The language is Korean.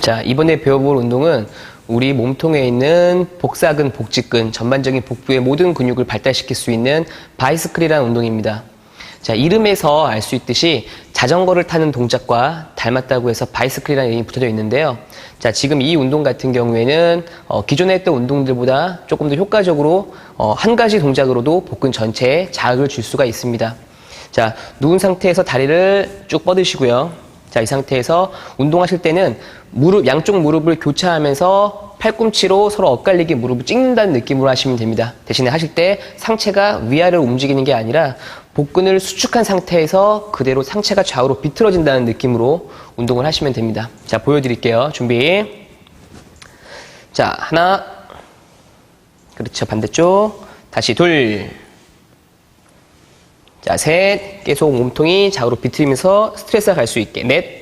자, 이번에 배워볼 운동은 우리 몸통에 있는 복사근, 복직근, 전반적인 복부의 모든 근육을 발달시킬 수 있는 바이스클이라는 운동입니다. 자, 이름에서 알 수 있듯이 자전거를 타는 동작과 닮았다고 해서 바이스클이라는 이름이 붙어져 있는데요. 자, 지금 이 운동 같은 경우에는 어, 기존에 했던 운동들보다 조금 더 효과적으로 어, 한 가지 동작으로도 복근 전체에 자극을 줄 수가 있습니다. 자, 누운 상태에서 다리를 쭉 뻗으시고요. 자, 이 상태에서 운동하실 때는 무릎, 양쪽 무릎을 교차하면서 팔꿈치로 서로 엇갈리게 무릎을 찍는다는 느낌으로 하시면 됩니다. 대신에 하실 때 상체가 위아래로 움직이는 게 아니라 복근을 수축한 상태에서 그대로 상체가 좌우로 비틀어진다는 느낌으로 운동을 하시면 됩니다. 자, 보여드릴게요. 준비. 자, 하나. 그렇죠. 반대쪽. 다시 둘. 자, 셋. 계속 몸통이 좌우로 비틀면서 스트레스가 갈 수 있게. 넷.